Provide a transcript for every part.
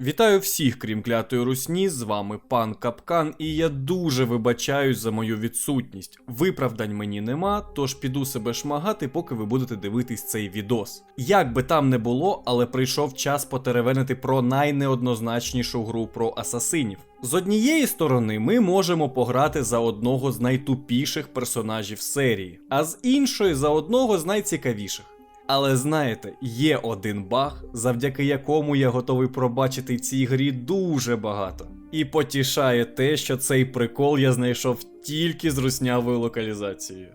Вітаю всіх, крім клятої русні. З вами пан Капкан, і я дуже вибачаюсь за мою відсутність. Виправдань мені нема, тож піду себе шмагати, поки ви будете дивитись цей відос. Як би там не було, але прийшов час потеревенити про найнеоднозначнішу гру про асасинів. З однієї сторони, ми можемо пограти за одного з найтупіших персонажів серії, а з іншої за одного з найцікавіших. Але знаєте, є один баг, завдяки якому я готовий пробачити в цій грі дуже багато. І потішає те, що цей прикол я знайшов тільки з руснявою локалізацією.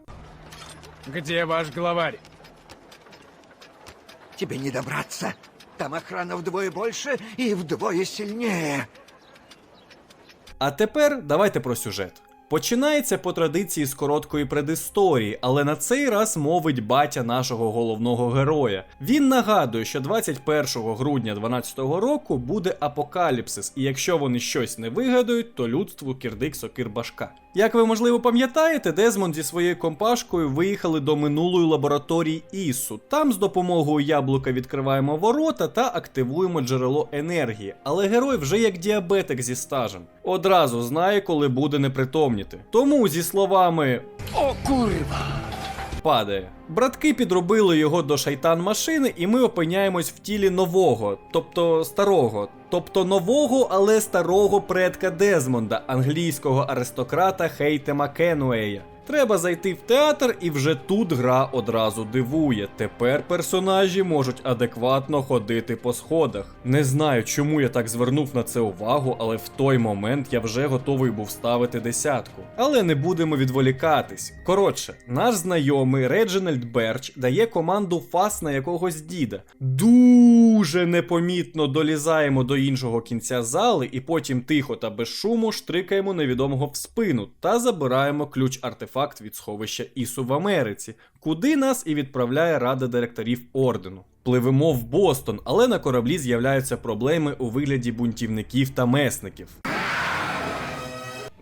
Где ваш главарь? Тебе не добраться. Там охрана вдвое больше и вдвое сильнее. А тепер давайте про сюжет. Починається по традиції з короткої предісторії, але на цей раз мовить батя нашого головного героя. Він нагадує, що 21 грудня 12 року буде апокаліпсис, і якщо вони щось не вигадають, то людству кірдик сокир башка. Як ви можливо пам'ятаєте, Дезмон зі своєю компашкою виїхали до минулої лабораторії Ісу. Там з допомогою яблука відкриваємо ворота та активуємо джерело енергії. Але герой вже як діабетик зі стажем. Одразу знає, коли буде непритомніти. Тому зі словами О, курва! Падає. Братки підробили його до шайтан машини, і ми опиняємось в тілі нового, тобто старого, тобто нового, але старого предка Дезмонда, англійського аристократа Хейтема Кенуея. Треба зайти в театр, і вже тут гра одразу дивує. Тепер персонажі можуть адекватно ходити по сходах. Не знаю, чому я так звернув на це увагу, але в той момент я вже готовий був ставити десятку. Але не будемо відволікатись. Коротше, наш знайомий Реджинальд Берч дає команду фас на якогось діда. Дуже непомітно долізаємо до іншого кінця зали, і потім тихо та без шуму штрикаємо невідомого в спину та забираємо ключ артефакт від сховища Ісу в Америці, куди нас і відправляє рада директорів ордену. Пливемо в Бостон, але на кораблі з'являються проблеми у вигляді бунтівників та месників.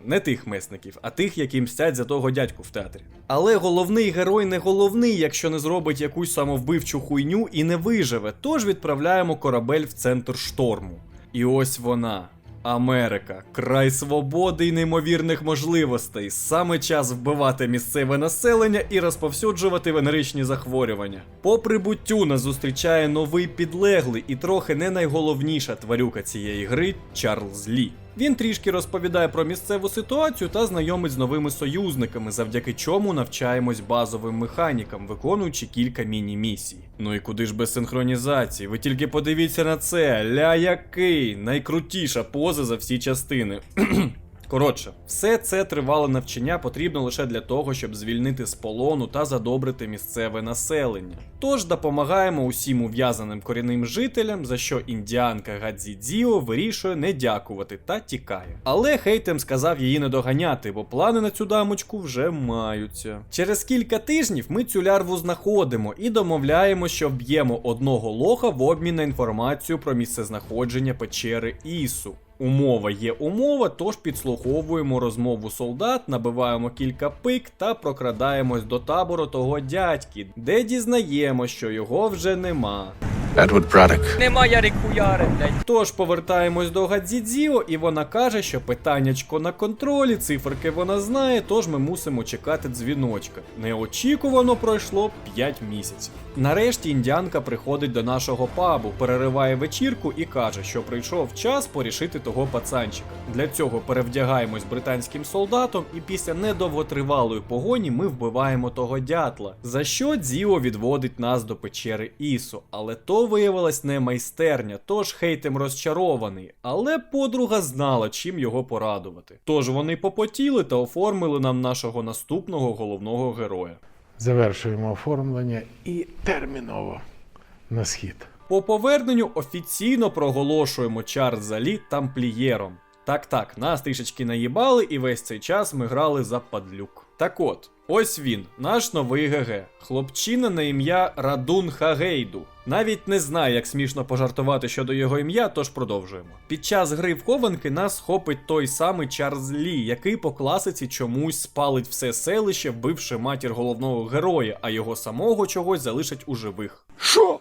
Не тих месників, а тих, які мстять за того дядьку в театрі. Але головний герой не головний, якщо не зробить якусь самовбивчу хуйню і не виживе, тож відправляємо корабель в центр шторму. І ось вона. Америка, край свободи і неймовірних можливостей. Саме час вбивати місцеве населення і розповсюджувати венеричні захворювання. По прибуттю нас зустрічає новий підлеглий і трохи не найголовніша тварюка цієї гри Чарльз Лі. Він трішки розповідає про місцеву ситуацію та знайомить з новими союзниками, завдяки чому навчаємось базовим механікам, виконуючи кілька міні-місій. Ну і куди ж без синхронізації? Ви тільки подивіться на це, ля який найкрутіша поза за всі частини. Коротше, все це тривале навчання потрібно лише для того, щоб звільнити з полону та задобрити місцеве населення. Тож допомагаємо усім ув'язаним корінним жителям, за що індіанка Гадзідзіо вирішує не дякувати та тікає. Але Хейтем сказав її не доганяти, бо плани на цю дамочку вже маються. Через кілька тижнів ми цю лярву знаходимо і домовляємо, що вб'ємо одного лоха в обмін на інформацію про місцезнаходження печери Ісу. Умова є умова, тож підслуховуємо розмову солдат, набиваємо кілька пик та прокрадаємось до табору того дядьки, де дізнаємо, що його вже нема. Edward Braddock. Нема Ярик хуяри, блядь. Тож повертаємось до Гадзідзіо, і вона каже, що питаннячко на контролі, циферки вона знає, тож ми мусимо чекати дзвіночка. Неочікувано пройшло 5 місяців. Нарешті індіанка приходить до нашого пабу, перериває вечірку і каже, що прийшов час порішити того пацанчика. Для цього перевдягаємось британським солдатом, і після недовготривалої погоні ми вбиваємо того дятла. За що Дзіо відводить нас до печери Ісу, але то виявилась не майстерня, тож хейтем розчарований. Але подруга знала, чим його порадувати. Тож вони попотіли та оформили нам нашого наступного головного героя. Завершуємо оформлення і терміново на схід. По поверненню офіційно проголошуємо Чарльза Лі тамплієром. Так так, нас трішечки наїбали, і весь цей час ми грали за падлюк. Так от, ось він, наш новий ГГ, хлопчина на ім'я Радун Хагейду. Навіть не знаю, як смішно пожартувати щодо його ім'я, тож продовжуємо. Під час гри в хованки нас хопить той самий Чарльз Лі, який по класиці чомусь спалить все селище, вбивши матір головного героя, а його самого чогось залишать у живих. Шо?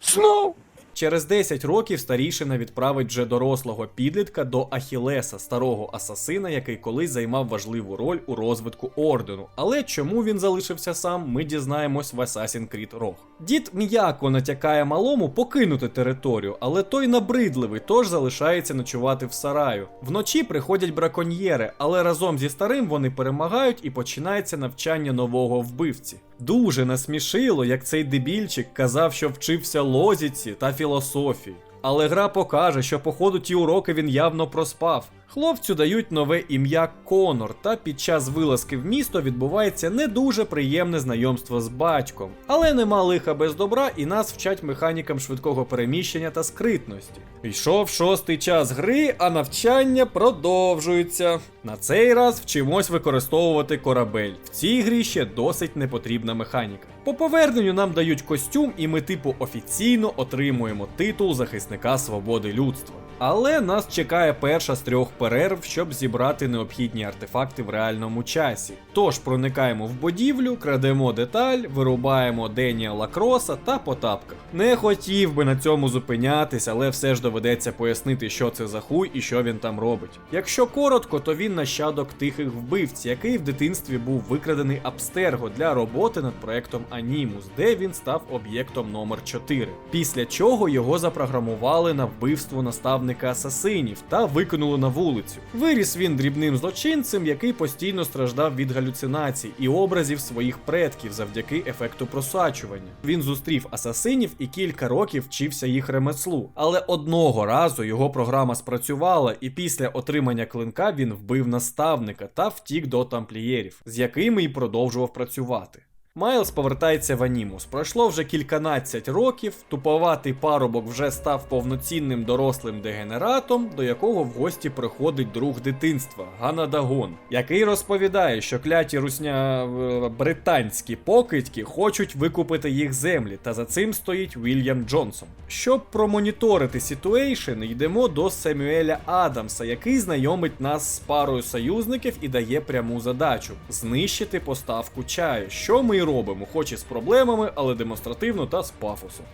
Снов? Через 10 років старішина відправить вже дорослого підлітка до Ахілеса, старого асасина, який колись займав важливу роль у розвитку ордену. Але чому він залишився сам, ми дізнаємось в Assassin's Creed Rogue. Дід м'яко натякає малому покинути територію, але той набридливий, тож залишається ночувати в сараю. Вночі приходять браконьєри, але разом зі старим вони перемагають і починається навчання нового вбивці. Дуже насмішило, як цей дебільчик казав, що вчився лозіці та філософії. Але гра покаже, що по ходу ті уроки він явно проспав. Хлопцю дають нове ім'я Конор, та під час вилазки в місто відбувається не дуже приємне знайомство з батьком. Але нема лиха без добра, і нас вчать механікам швидкого переміщення та скритності. Йшов шостий час гри, а навчання продовжується. На цей раз вчимось використовувати корабель. В цій грі ще досить непотрібна механіка. По поверненню нам дають костюм, і ми, типу, офіційно отримуємо титул захисника свободи людства. Але нас чекає перша з трьох перерв, щоб зібрати необхідні артефакти в реальному часі. Тож проникаємо в будівлю, крадемо деталь, вирубаємо Деніела Кроса та по тапках. Не хотів би на цьому зупинятись, але все ж доведеться пояснити, що це за хуй і що він там робить. Якщо коротко, то він нащадок тихих вбивць, який в дитинстві був викрадений Абстерго для роботи над проектом Анімус, де він став об'єктом номер 4 Після чого його запрограмували на вбивство наставника асасинів та викинули на вулицю. Виріс він дрібним злочинцем, який постійно страждав від галюцинацій і образів своїх предків завдяки ефекту просачування. Він зустрів асасинів і кілька років вчився їх ремеслу. Але одного разу його програма спрацювала, і після отримання клинка він вбив наставника та втік до тамплієрів, з якими й продовжував працювати. Майлз повертається в Анімус. Пройшло вже кільканадцять років. Туповатий парубок вже став повноцінним дорослим дегенератом, до якого в гості приходить друг дитинства Ганадагон, який розповідає, що кляті русня е, британські покидьки хочуть викупити їх землі, та за цим стоїть Вільям Джонсон. Щоб промоніторити ситуейшн, йдемо до Семюеля Адамса, який знайомить нас з парою союзників і дає пряму задачу знищити поставку чаю, що ми робимо, хоч і з проблемами, але демонстративно та з пафосом.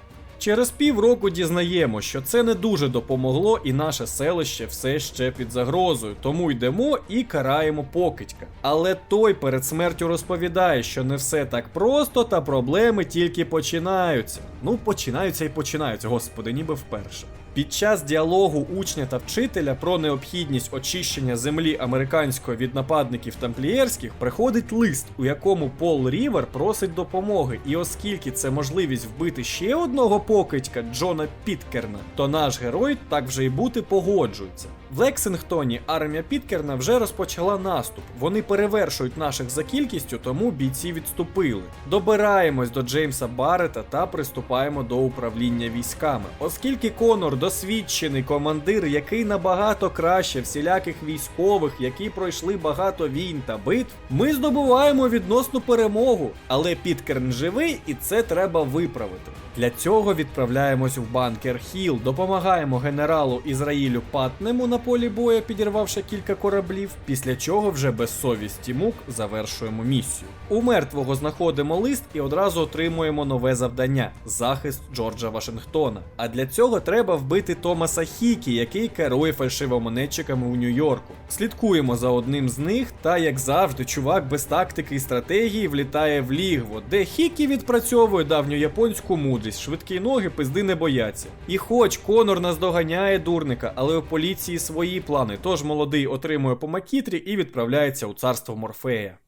Через півроку дізнаємо, що це не дуже допомогло, і наше селище все ще під загрозою, тому йдемо і караємо покидька. Але той перед смертю розповідає, що не все так просто, та проблеми тільки починаються. Ну, починаються і починаються, господи, ніби вперше. Під час діалогу учня та вчителя про необхідність очищення землі американської від нападників тамплієрських приходить лист, у якому Пол Рівер просить допомоги, і оскільки це можливість вбити ще одного покидька Джона Піткерна, то наш герой так вже й бути погоджується. В Лексингтоні армія Піткерна вже розпочала наступ. Вони перевершують наших за кількістю, тому бійці відступили. Добираємось до Джеймса Баррета та приступаємо до управління військами, оскільки Конор досвідчений командир, який набагато краще всіляких військових, які пройшли багато війн та битв, ми здобуваємо відносну перемогу. Але Піткерн живий, і це треба виправити. Для цього відправляємось в банкер Хіл, допомагаємо генералу Ізраїлю Патнему на полі боя, підірвавши кілька кораблів, після чого вже без совісті мук завершуємо місію. У мертвого знаходимо лист і одразу отримуємо нове завдання захист Джорджа Вашингтона. А для цього треба вбити Томаса Хікі, який керує фальшивомонетчиками у Нью-Йорку. Слідкуємо за одним з них, та як завжди, чувак без тактики і стратегії влітає в лігво, де Хікі відпрацьовує давню японську мудрість, швидкі ноги, пизди не бояться. І хоч Конор наздоганяє дурника, але у поліції свої плани, тож молодий отримує по макітрі і відправляється у царство Морфея.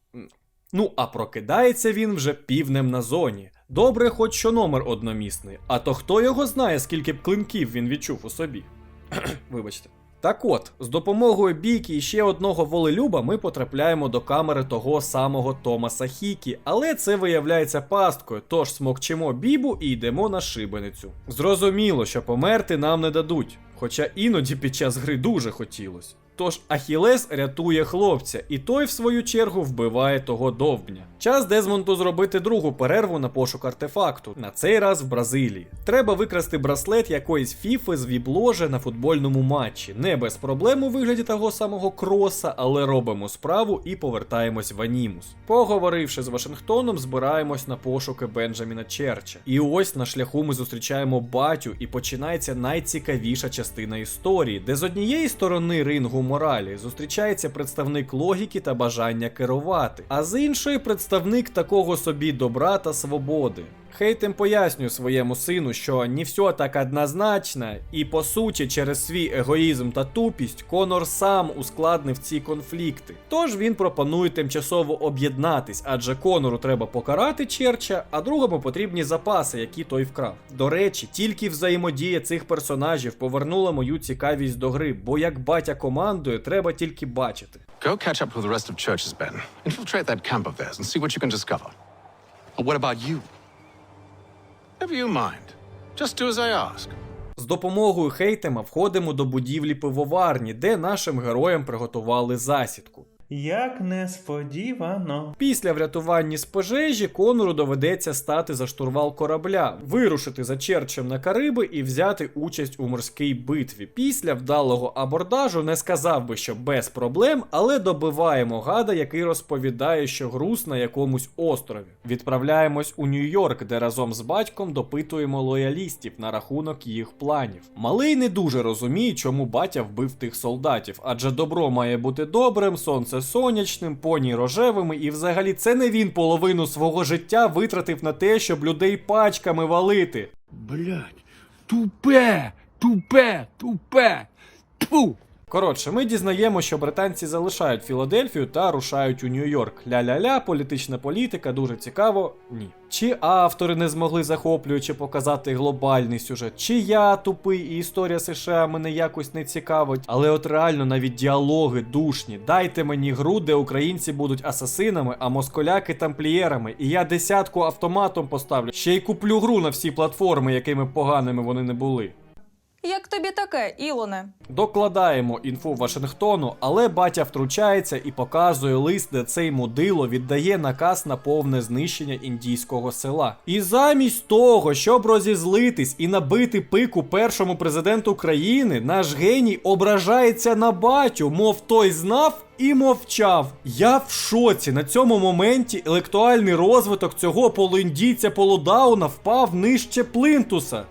Ну, а прокидається він вже півнем на зоні. Добре, хоч що номер одномісний, а то хто його знає, скільки б клинків він відчув у собі. Вибачте. Так от, з допомогою бійки і ще одного волелюба ми потрапляємо до камери того самого Томаса Хікі, але це виявляється пасткою, тож смокчимо бібу і йдемо на шибеницю. Зрозуміло, що померти нам не дадуть, хоча іноді під час гри дуже хотілося. Тож Ахілес рятує хлопця, і той, в свою чергу, вбиває того довбня. Час Дезмонду зробити другу перерву на пошук артефакту, на цей раз в Бразилії. Треба викрасти браслет якоїсь фіфи з вібложа на футбольному матчі. Не без проблем у вигляді того самого кроса, але робимо справу і повертаємось в Анімус. Поговоривши з Вашингтоном, збираємось на пошуки Бенджаміна Черча. І ось на шляху ми зустрічаємо батю, і починається найцікавіша частина історії, де з однієї сторони рингу моралі зустрічається представник логіки та бажання керувати, а з іншої представник такого собі добра та свободи. Хейтем пояснює своєму сину, що не все так однозначно, і по суті, через свій егоїзм та тупість Конор сам ускладнив ці конфлікти. Тож він пропонує тимчасово об'єднатись, адже Конору треба покарати Черча, а другому потрібні запаси, які той вкрав. До речі, тільки взаємодія цих персонажів повернула мою цікавість до гри, бо як батя командує, треба тільки бачити. Go catch up with the rest of Church's men. Infiltrate that camp of theirs and see what you can discover. What about you? Never you mind. Just do as I ask. З допомогою Хейтема входимо до будівлі пивоварні, де нашим героям приготували засідку. Як несподівано. Після врятування з пожежі Конору доведеться стати за штурвал корабля, вирушити за Черчем на Кариби і взяти участь у морській битві. Після вдалого абордажу не сказав би, що без проблем, але добиваємо гада, який розповідає, що груз на якомусь острові. Відправляємось у Нью-Йорк, де разом з батьком допитуємо лоялістів на рахунок їх планів. Малий не дуже розуміє, чому батя вбив тих солдатів, адже добро має бути добрим, сонце сонячним, поні рожевими, і взагалі це не він половину свого життя витратив на те, щоб людей пачками валити. Блять, тупе, тупе, тупе. Тьфу! Коротше, ми дізнаємо, що британці залишають Філадельфію та рушають у Нью-Йорк. Ля-ля-ля, політична політика, дуже цікаво. Ні. Чи автори не змогли захоплюючи показати глобальний сюжет, чи я тупий і історія США мене якось не цікавить. Але от реально навіть діалоги душні. Дайте мені гру, де українці будуть асасинами, а москаляки тамплієрами. І я десятку автоматом поставлю. Ще й куплю гру на всі платформи, якими поганими вони не були. Як тобі таке, Ілоне? Докладаємо інфу Вашингтону, але батя втручається і показує лист, де цей мудило віддає наказ на повне знищення індійського села. І замість того, щоб розізлитись і набити пику першому президенту країни, наш геній ображається на батю, мов той знав. І мовчав. Я в шоці. На цьому моменті електуальний розвиток цього полуіндійця полудауна впав нижче плинтуса.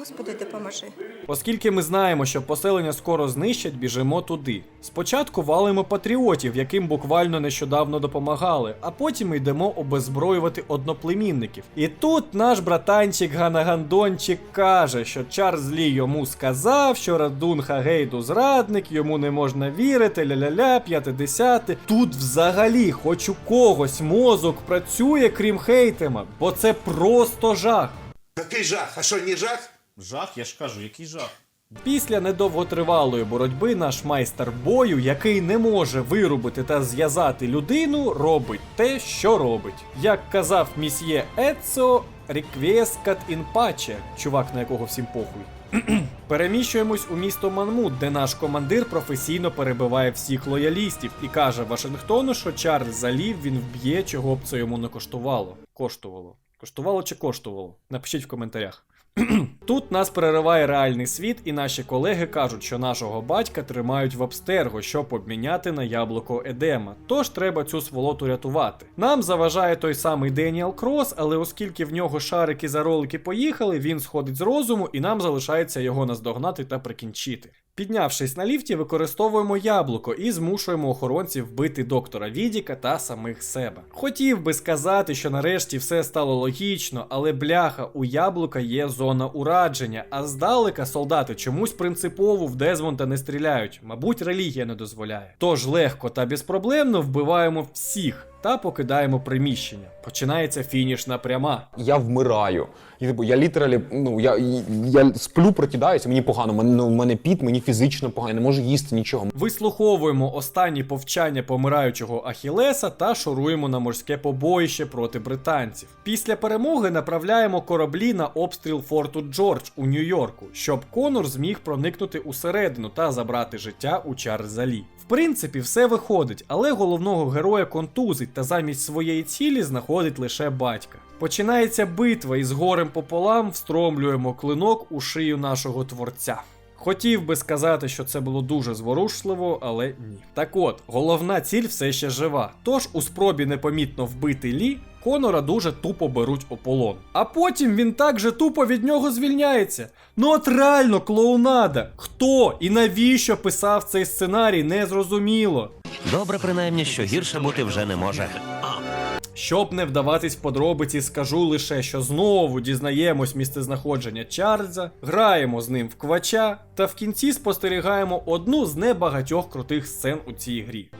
Господи, допоможи. Оскільки ми знаємо, що поселення скоро знищать, біжимо туди. Спочатку валимо патріотів, яким буквально нещодавно допомагали, а потім йдемо обезброювати одноплемінників. І тут наш братанчик Ганагандончик каже, що Чарльз Лі йому сказав, що Радун Хагейду зрадник, йому не можна вірити, ля-ля-ля, п'ятидесяти. Тут взагалі хоч у когось мозок працює, крім хейтема, бо це просто жах. Який жах? А що, не жах? Жах, я ж кажу, який жах. Після недовготривалої боротьби наш майстер бою, який не може вирубити та зв'язати людину, робить те, що робить. Як казав місьє Ецо, реквєскат ін паче, чувак, на якого всім похуй. Переміщуємось у місто Манмут, де наш командир професійно перебиває всіх лоялістів і каже Вашингтону, що Чарльз залів, він вб'є, чого б це йому не коштувало. Коштувало. Коштувало чи коштувало? Напишіть в коментарях. Тут нас перериває реальний світ, і наші колеги кажуть, що нашого батька тримають в обстерго, щоб обміняти на яблуко Едема. Тож треба цю сволоту рятувати. Нам заважає той самий Деніел Крос, але оскільки в нього шарики за ролики поїхали, він сходить з розуму, і нам залишається його наздогнати та прикінчити. Піднявшись на ліфті, використовуємо яблуко і змушуємо охоронців вбити доктора Відіка та самих себе. Хотів би сказати, що нарешті все стало логічно, але бляха, у яблука є зона урадження, а здалека солдати чомусь принципово в Дезмонта не стріляють, мабуть, релігія не дозволяє. Тож легко та безпроблемно вбиваємо всіх. Та покидаємо приміщення. Починається фінішна пряма. Я вмираю. І, типу, я літералі, ну я, я сплю, прокидаюся, мені погано, мене, ну, мене піт, мені фізично погано, не можу їсти нічого. Вислуховуємо останні повчання помираючого Ахілеса та шуруємо на морське побоїще проти британців. Після перемоги направляємо кораблі на обстріл форту Джордж у Нью-Йорку, щоб Конор зміг проникнути усередину та забрати життя у Чарльза Лі. Принципі, все виходить, але головного героя контузить та замість своєї цілі знаходить лише батька. Починається битва і з горем пополам встромлюємо клинок у шию нашого творця. Хотів би сказати, що це було дуже зворушливо, але ні. Так от, головна ціль все ще жива. Тож у спробі непомітно вбити Лі, Конора дуже тупо беруть у полон. А потім він так же тупо від нього звільняється. Ну от реально клоунада. Хто і навіщо писав цей сценарій, не зрозуміло. Добре, принаймні, що гірше бути вже не може. Щоб не вдаватись в подробиці, скажу лише, що знову дізнаємось місцезнаходження Чарльза, граємо з ним в квача, та в кінці спостерігаємо одну з небагатьох крутих сцен у цій грі.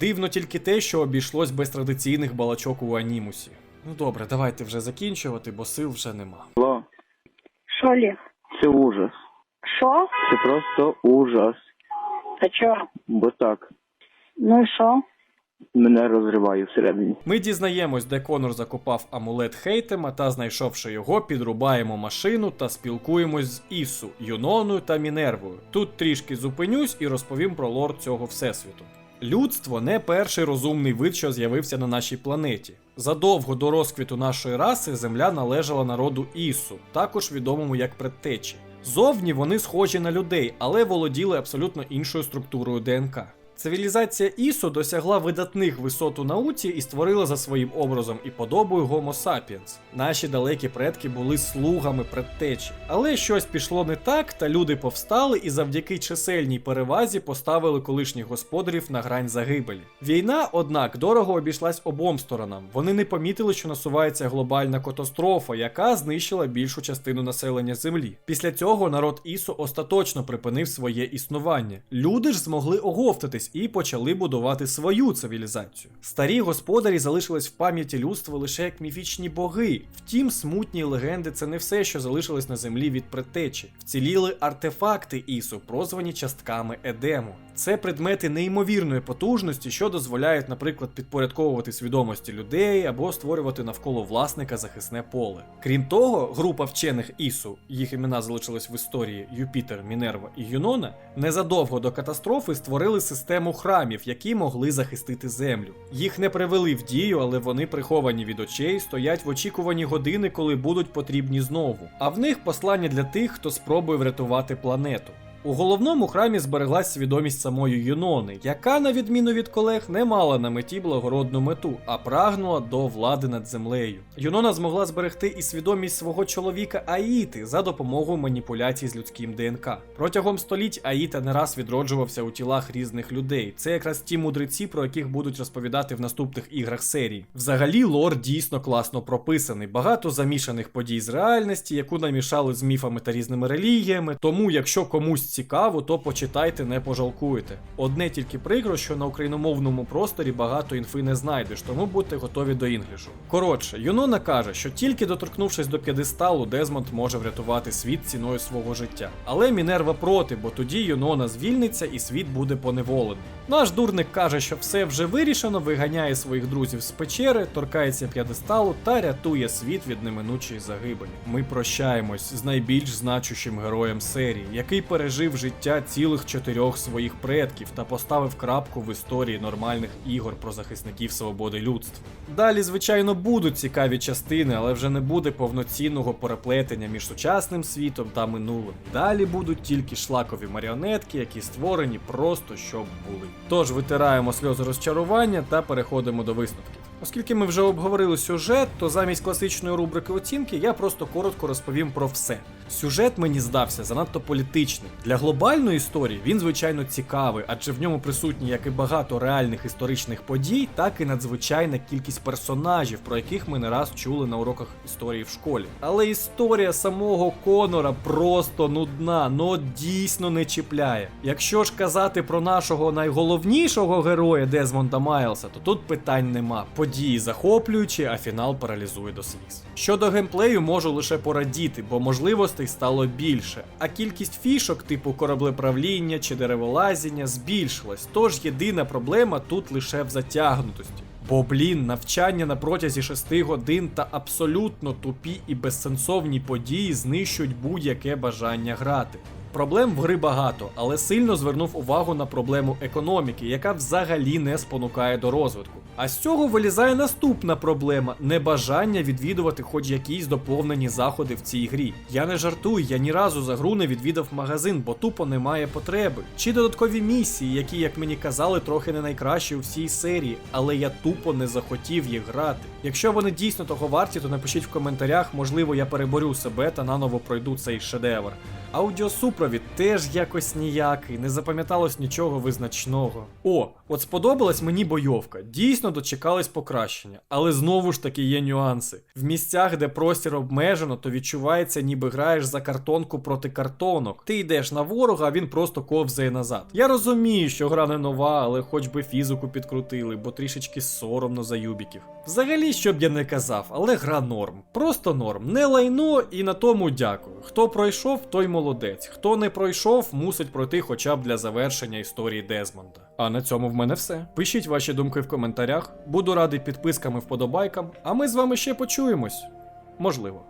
Дивно тільки те, що обійшлось без традиційних балачок у анімусі. Ну добре, давайте вже закінчувати, бо сил вже нема. Що, Олег? Це ужас. Що? Це просто ужас. А чого? Бо так, Ну і що? мене розриває всередині. Ми дізнаємось, де Конор закопав амулет Хейтема та, знайшовши його, підрубаємо машину та спілкуємось з Ісу, Юноною та Мінервою. Тут трішки зупинюсь і розповім про лор цього всесвіту. Людство не перший розумний вид, що з'явився на нашій планеті. Задовго до розквіту нашої раси Земля належала народу Ісу, також відомому як предтечі. Зовні вони схожі на людей, але володіли абсолютно іншою структурою ДНК. Цивілізація Ісу досягла видатних висот у науці і створила за своїм образом і подобою Homo sapiens. Наші далекі предки були слугами предтечі. Але щось пішло не так, та люди повстали і завдяки чисельній перевазі поставили колишніх господарів на грань загибелі. Війна, однак, дорого обійшлась обом сторонам. Вони не помітили, що насувається глобальна катастрофа, яка знищила більшу частину населення Землі. Після цього народ Ісу остаточно припинив своє існування. Люди ж змогли оговтатись і почали будувати свою цивілізацію. Старі господарі залишились в пам'яті людства лише як міфічні боги. Втім, смутні легенди це не все, що залишилось на землі від предтечі. Вціліли артефакти Ісу, прозвані частками Едему. Це предмети неймовірної потужності, що дозволяють, наприклад, підпорядковувати свідомості людей або створювати навколо власника захисне поле. Крім того, група вчених Ісу, їх імена залишились в історії Юпітер, Мінерва і Юнона, незадовго до катастрофи створили систему храмів, які могли захистити землю. Їх не привели в дію, але вони приховані від очей, стоять в очікуванні години, коли будуть потрібні знову. А в них послання для тих, хто спробує врятувати планету. У головному храмі збереглась свідомість самої Юнони, яка, на відміну від колег, не мала на меті благородну мету, а прагнула до влади над землею. Юнона змогла зберегти і свідомість свого чоловіка Аїти за допомогою маніпуляцій з людським ДНК. Протягом століть Аїта не раз відроджувався у тілах різних людей. Це якраз ті мудреці, про яких будуть розповідати в наступних іграх серії. Взагалі, лор дійсно класно прописаний, багато замішаних подій з реальності, яку намішали з міфами та різними релігіями. Тому, якщо комусь цікаво, то почитайте, не пожалкуєте. Одне тільки прикро, що на україномовному просторі багато інфи не знайдеш, тому будьте готові до інглішу. Коротше, Юнона каже, що тільки доторкнувшись до п'єдесталу, Дезмонд може врятувати світ ціною свого життя. Але Мінерва проти, бо тоді Юнона звільниться і світ буде поневолений. Наш дурник каже, що все вже вирішено, виганяє своїх друзів з печери, торкається п'єдесталу та рятує світ від неминучої загибелі. Ми прощаємось з найбільш значущим героєм серії, який пережив життя цілих чотирьох своїх предків та поставив крапку в історії нормальних ігор про захисників свободи людства. Далі, звичайно, будуть цікаві частини, але вже не буде повноцінного переплетення між сучасним світом та минулим. Далі будуть тільки шлакові маріонетки, які створені просто щоб були. Тож витираємо сльози розчарування та переходимо до висновків. Оскільки ми вже обговорили сюжет, то замість класичної рубрики оцінки я просто коротко розповім про все. Сюжет мені здався занадто політичним. Для глобальної історії він, звичайно, цікавий, адже в ньому присутні як і багато реальних історичних подій, так і надзвичайна кількість персонажів, про яких ми не раз чули на уроках історії в школі. Але історія самого Конора просто нудна, ну от дійсно не чіпляє. Якщо ж казати про нашого найголовнішого героя Дезмонда Майлса, то тут питань нема. Події захоплюючі, а фінал паралізує до сліз. Щодо геймплею, можу лише порадіти, бо можливостей стало більше, а кількість фішок, типу кораблеправління чи дереволазіння, збільшилась. Тож єдина проблема тут лише в затягнутості. Бо, блін, навчання на протязі 6 годин та абсолютно тупі і безсенсовні події знищують будь-яке бажання грати. Проблем в гри багато, але сильно звернув увагу на проблему економіки, яка взагалі не спонукає до розвитку. А з цього вилізає наступна проблема небажання відвідувати хоч якісь доповнені заходи в цій грі. Я не жартую, я ні разу за гру не відвідав магазин, бо тупо немає потреби. Чи додаткові місії, які, як мені казали, трохи не найкращі у всій серії, але я тупо не захотів їх грати. Якщо вони дійсно того варті, то напишіть в коментарях, можливо, я переборю себе та наново пройду цей шедевр. Аудіосупровід теж якось ніякий, не запам'яталось нічого визначного. О, от сподобалась мені бойовка. Дійсно дочекались покращення, але знову ж таки є нюанси. В місцях, де простір обмежено, то відчувається, ніби граєш за картонку проти картонок. Ти йдеш на ворога, а він просто ковзає назад. Я розумію, що гра не нова, але хоч би фізику підкрутили, бо трішечки соромно за юбіків. Взагалі, що б я не казав, але гра норм. Просто норм. Не лайно і на тому дякую. Хто пройшов, той молодець. Хто не пройшов, мусить пройти хоча б для завершення історії Дезмонда. А на цьому в мене все. Пишіть ваші думки в коментарях. Буду радий підписками вподобайкам, а ми з вами ще почуємось. Можливо.